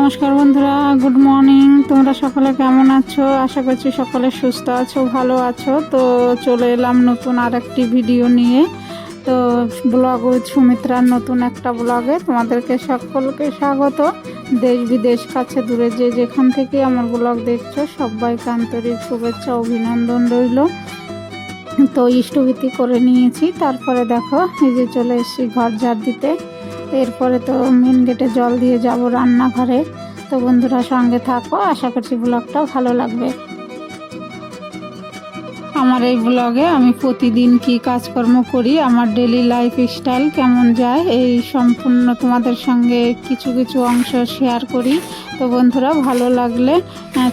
নমস্কার বন্ধুরা good morning তোমরা সকলে কেমন আছো? আশা করছি সকলে সুস্থ আছো, ভালো আছো। তো চলে এলাম নতুন আর একটি ভিডিও নিয়ে। তো ব্লগ সুমিত্রার নতুন একটা ব্লগে তোমাদেরকে সকলকে স্বাগত। দেশ বিদেশ, কাছে দূরে যে যেখান থেকে আমার ব্লগ দেখছ, সবাইকে আন্তরিক শুভেচ্ছা, অভিনন্দন রইল। তো ইষ্টভীতি করে নিয়েছি। তারপরে দেখো, এই যে চলে এসেছি ঘর ঝাড় দিতে। এরপরে তো মেন গেটে জল দিয়ে যাব রান্নাঘরে। তো বন্ধুরা সঙ্গে থাকো, আশা করছি ব্লগটা ভালো লাগবে। আমার এই ব্লগে আমি প্রতিদিন কি কাজকর্ম করি, আমার ডেলি লাইফ স্টাইল কেমন যায়, এই সম্পূর্ণ তোমাদের সঙ্গে কিছু কিছু অংশ শেয়ার করি। তো বন্ধুরা ভালো লাগলে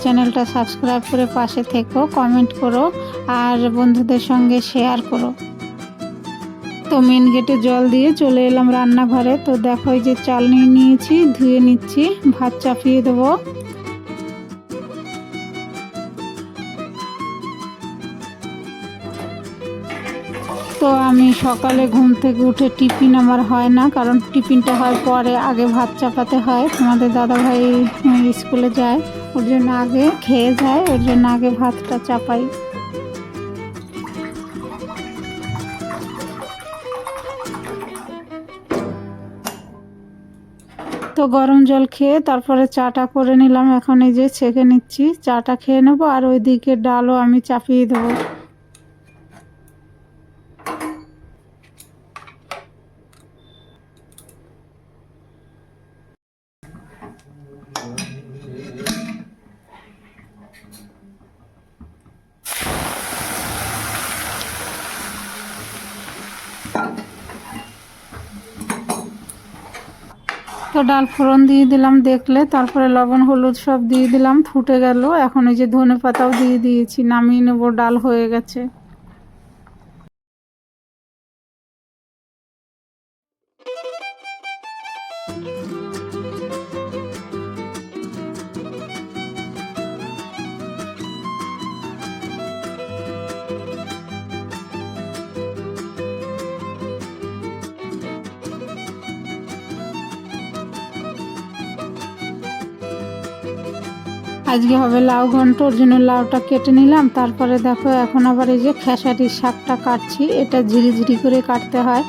চ্যানেলটা সাবস্ক্রাইব করে পাশে থেকো কমেন্ট করো, আর বন্ধুদের সঙ্গে শেয়ার করো। তো মেন গেটে জল দিয়ে চলে এলাম রান্নাঘরে। তো দেখো যে চাল নিয়ে নিয়েছি, ধুয়ে নিচ্ছি, ভাত চাপিয়ে দেবো। তো আমি সকালে ঘুম থেকে উঠে টিফিন আমার হয় না, কারণ টিফিনটা হয় পরে, আগে ভাত চাপাতে হয়। আমাদের দাদাভাই স্কুলে যায়, ওর জন্য আগে খেয়ে যায়, ওর জন্য আগে ভাতটা চাপাই। তো গরম জল খেয়ে তারপরে চাটা করে নিলাম। এখন এই যে ছেঁকে নিচ্ছি। চাটা খেয়ে নেব আর ওইদিকে ডালও আমি চাপিয়ে দেবো। তো ডাল ফোড়ন দিয়ে দিলাম দেখলে, তারপরে লবণ, হলুদ সব দিয়ে দিলাম, ফুটে গেল। এখন এই যে ধনে পাতাও দিয়ে দিয়েছি, নামিয়ে নেব, ডাল হয়ে গেছে। আজকে হবে লাউ ঘন্ট, ওর জন্য লাউটা কেটে নিলাম। তারপরে দেখো, এখন আবার এই যে খেসারির শাকটা কাটছি। এটা ঝিরি ঝিরি করে কাটতে হয়।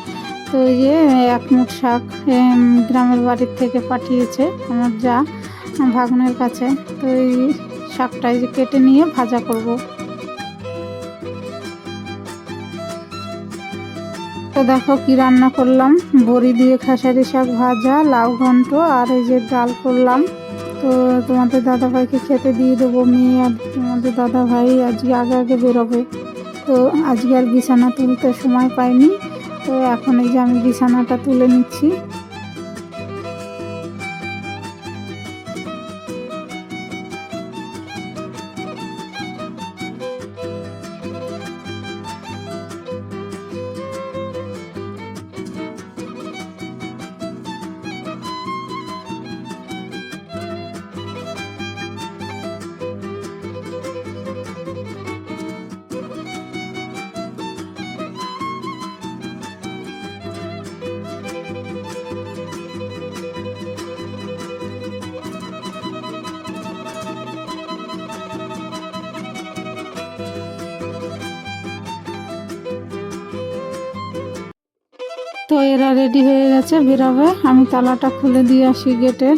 তো এই যে এক মুঠ শাক গ্রামের বাড়ির থেকে পাঠিয়েছে আমার যা ভাগ্নের কাছে। তো এই শাকটা এই যে কেটে নিয়ে ভাজা করব। তো দেখো কি রান্না করলাম। বড়ি দিয়ে খেসারি শাক ভাজা, লাউ ঘন্ট, আর এই যে ডাল করলাম। তো তোমাদের দাদা ভাইকে খেতে দিয়ে দেবো মেয়ে আর তোমাদের দাদা ভাই আজকে আগে আগে বেরোবে। তো আজকে আর বিছানা তুলতে সময় পাইনি। তো এখন এই যে আমি বিছানাটা তুলে নিচ্ছি। তো এরা রেডি হয়ে গেছে বেরোবে আমি তালাটা খুলে দিয়ে আসি গেটের।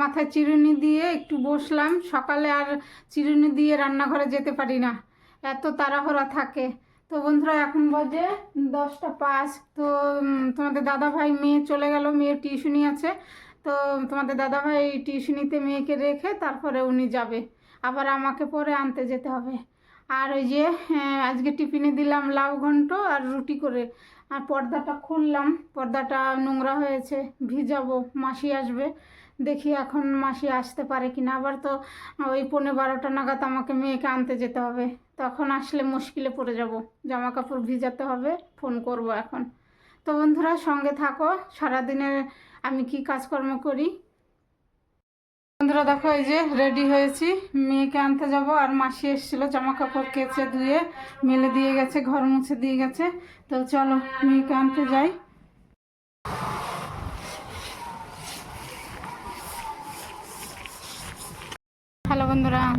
মাথায় চিরুনি দিয়ে একটু বসলাম। সকালে আর চিরুনি দিয়ে রান্নাঘরে যেতে পারি না। এত তাড়াহড়া থাকে। তো বন্ধুরা এখন বাজে দশটা পাঁচ। তো তোমাদের দাদা ভাই মেয়ে চলে গেল মেয়ের টিউশনি আছে। তো তোমাদের দাদা ভাই টিউশনিতে মেয়েকে রেখে তারপরে উনি যাবে। আবার আমাকে পরে আনতে যেতে হবে। আর ওই যে হ্যাঁ, আজকে টিফিনে দিলাম লাউ ঘন্ট আর রুটি করে। আর পর্দাটা খুললাম। পর্দাটা নোংরা হয়েছে ভিজাবো মাসি আসবে। দেখি এখন মাসি আসতে পারে কিনা। আবার তো ওই পনেরো বারোটা নাগাদ আমাকে মেয়েকে আনতে যেতে হবে। তখন আসলে মুশকিলে পড়ে যাব। জামা কাপড় ভিজাতে হবে, ফোন করব এখন। তো বন্ধুরা, সঙ্গে থাকো। সারাদিনের আমি কি কাজকর্ম করি? বন্ধুরা, দেখো, এই যে রেডি হয়েছি। মেয়েকে আনতে যাব আর মাসি এসেছিল জামা কাপড় কেচে ধুয়ে, মেলে দিয়ে গেছে, ঘর মুছে দিয়ে গেছে। তো চলো, মেয়েকে আনতে যাই।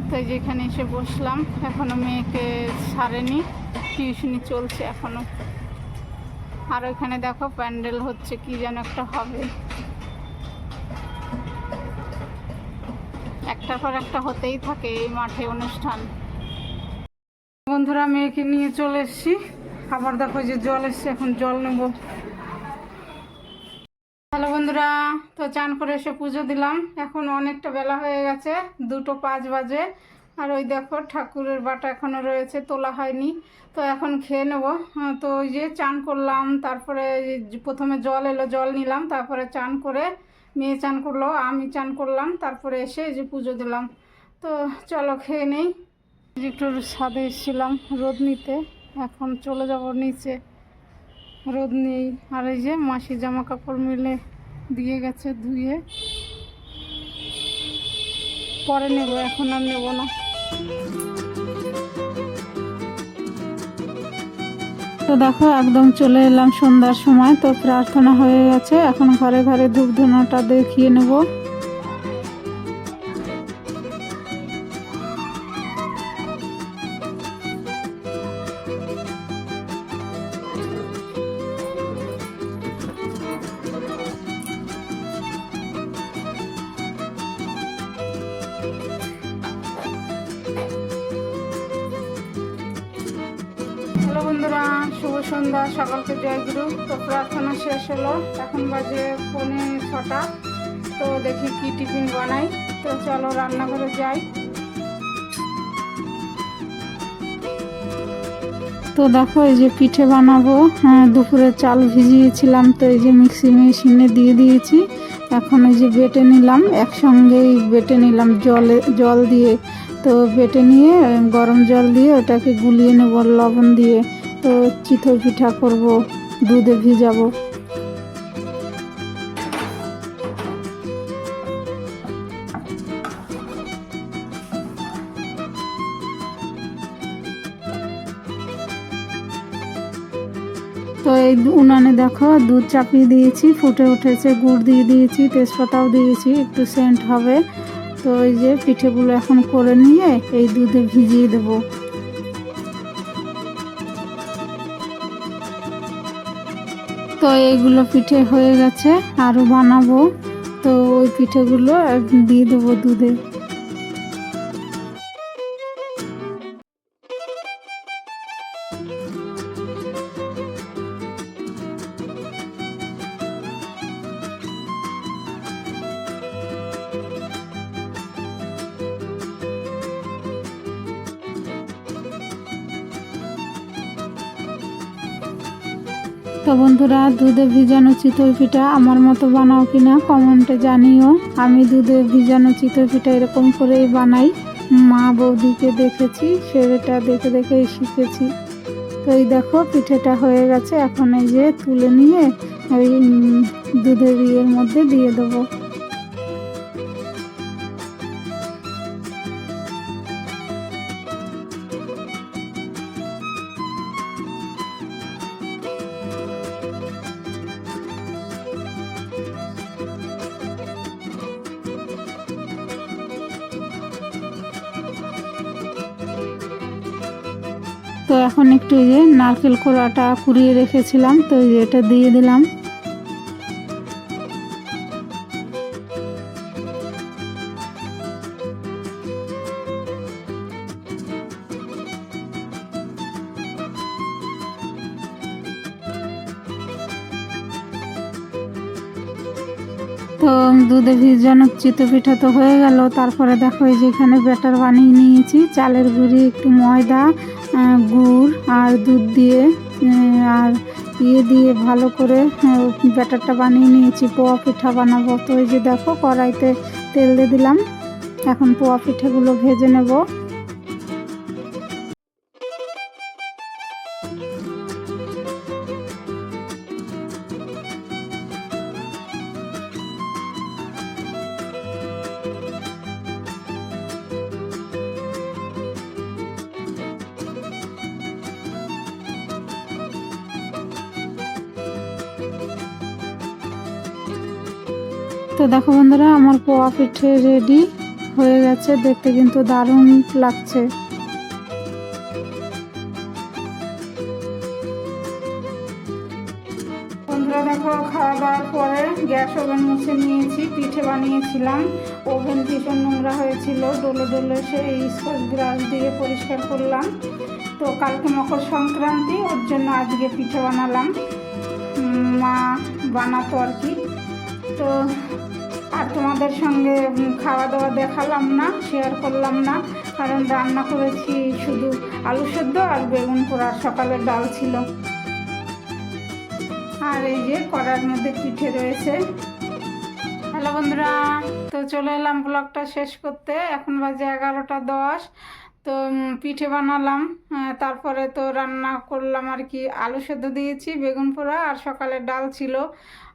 বন্ধুরা তো এই যে এখানে এসে বসলাম, এখনও মেয়েকে সারেনি টিউশনি চলছে এখনও। আর ওইখানে দেখো প্যান্ডেল হচ্ছে, কি যেন একটা হবে। একটার পর একটা হতেই থাকে এই মাঠে অনুষ্ঠান। বন্ধুরা, মেয়েকে নিয়ে চলে এসেছি। আবার দেখো যে জল এসছে, এখন জল নেব। হ্যালো বন্ধুরা, তো চান করে এসে পুজো দিলাম। এখন অনেকটা বেলা হয়ে গেছে, দুটো পাঁচ বাজে। আর ওই দেখো, ঠাকুরের বাটা এখনও রয়েছে, তোলা হয়নি। তো এখন খেয়ে নেব। তো ওই যে চান করলাম, তারপরে প্রথমে জল এলো, জল নিলাম, তারপরে চান করে মেয়ে চান করল, আমি চান করলাম, তারপরে এসে যে পুজো দিলাম। তো চলো খেয়ে নেই। একটু ছাদে এসেছিলাম রোদ নিতে, এখন চলে যাব নিচে। রোদ নেই। আর এই যে মাসি জামা কাপড় মিলে দিয়ে গেছে ধুয়ে। পরে নেব, এখন আর নেব না। তো দেখো, একদম চলে এলাম সন্ধ্যার সময়, তো প্রার্থনা হয়ে গেছে। এখন ঘরে ঘরে ধূপ ধুনোটা দেখিয়ে নেব। বন্ধুরা, শুভ সন্ধ্যা, সকালকে জয়গুরু তো প্রার্থনা শেষ হলো। এখন বাজে পৌনে ছটা। তো দেখি কি টিফিন বানাই। তো চলো রান্নাঘরে যাই। তো দেখো, এই যে পিঠে বানাবো। হ্যাঁ দুপুরে চাল ভিজিয়েছিলাম, তো এই যে মিক্সি মেশিনে দিয়ে দিয়েছি। এখন এই যে বেটে নিলাম। একসঙ্গেই বেটে নিলাম জলে, জল দিয়ে। তো বেটে নিয়ে, গরম জল দিয়ে ওটাকে গুলিয়ে নেব, লবণ দিয়ে। তো চিতই পিঠা করব, দুধে ভিজাবো। তো এই উনানে দেখো, দুধ চাপিয়ে দিয়েছি, ফুটে উঠেছে, গুড় দিয়ে দিয়েছি, তেজপাতাও দিয়েছি, একটু সেন্ট হবে। তো এই যে পিঠেগুলো এখন করে নিয়ে এই দুধে ভিজিয়ে দেব। তো এইগুলো পিঠে হয়ে গেছে আরও বানাবো। তো ওই পিঠেগুলো দিয়ে দেবো দুধে। তো বন্ধুরা দুধে ভিজানো চিতই পিঠা আমার মতো বানাও কিনা কমেন্টে জানিও। আমি দুধে ভিজানো চিতই পিঠা এরকম করেই বানাই। মা বৌদিকে দেখেছি সেটা দেখে দেখেই শিখেছি। তো এই দেখো, পিঠেটা হয়ে গেছে। এখন এই যে তুলে নিয়ে ওই দুধের ইয়ের মধ্যে দিয়ে দেবো। তো এখন একটু এই যে নারকেল কোড়াটা কুড়িয়ে রেখেছিলাম, তো এই যে এটা দিয়ে দিলাম। তো দুধে ভিজানো চিতই পিঠা তো হয়ে গেল, তারপরে দেখো এই যে এখানে ব্যাটার বানিয়ে নিয়েছি, চালের গুঁড়ি, একটু ময়দা গুড় আর দুধ দিয়ে আর ইয়ে দিয়ে ভালো করে ব্যাটারটা বানিয়ে নিয়েছি, পোয়া পিঠা বানাবো। তো এই যে দেখো, কড়াইতে তেল দিয়ে দিলাম। এখন পোয়া পিঠাগুলো ভেজে নেব। তো দেখো বন্ধুরা, আমার পোয়া পিঠে রেডি হয়ে গেছে। দেখতে কিন্তু দারুণ লাগছে। বন্ধুরা, দেখো, খাওয়া দাওয়ার পরে গ্যাস ওভেন মুছে নিয়েছি, পিঠে বানিয়েছিলাম। ওভেন ভীষণ নোংরা হয়েছিল, ডলে ডলে সেই স্কচ ব্রাশ দিয়ে পরিষ্কার করলাম। তো কালকে মকর সংক্রান্তি, ওর জন্য আজকে পিঠে বানালাম। মা বানাতো আর কি। তো আর তোমাদের সঙ্গে খাওয়া দাওয়া দেখালাম না শেয়ার করলাম না। কারণ রান্না করেছি শুধু আলু সেদ্ধ আর বেগুন পোড়া সকালের ডাল ছিল। আর এই যে কড়ার মধ্যে পিঠে রয়েছে। হ্যালো বন্ধুরা, তো চলে এলাম ব্লগটা শেষ করতে। এখন বাজে এগারোটা দশ। তো পিঠে বানালাম। তারপরে তো রান্না করলাম আর কি। আলু সেদ্ধ দিয়েছি, বেগুন পোড়া আর সকালে ডাল ছিল।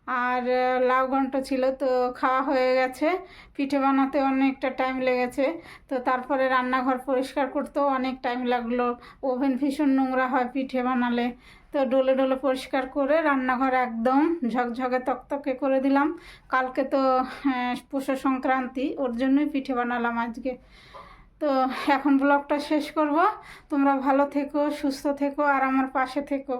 আর লাউ ঘন্ট ছিল তো খাওয়া হয়ে গেছে। পিঠে বানাতে অনেকটা টাইম লেগেছে। তো তারপরে রান্নাঘর পরিষ্কার করতেও অনেক টাইম লাগল। ওভেন ভীষণ নোংরা হয় পিঠে বানালে। তো ডলে ডলে পরিষ্কার করে রান্নাঘর একদম ঝকঝকে তকতকে করে দিলাম। কালকে তো পৌষ সংক্রান্তি, ওর জন্যই পিঠে বানালাম আজকে। তো এখন ব্লগটা শেষ করব। তোমরা ভালো থেকো, সুস্থ থেকো, আর আমার পাশে থেকো।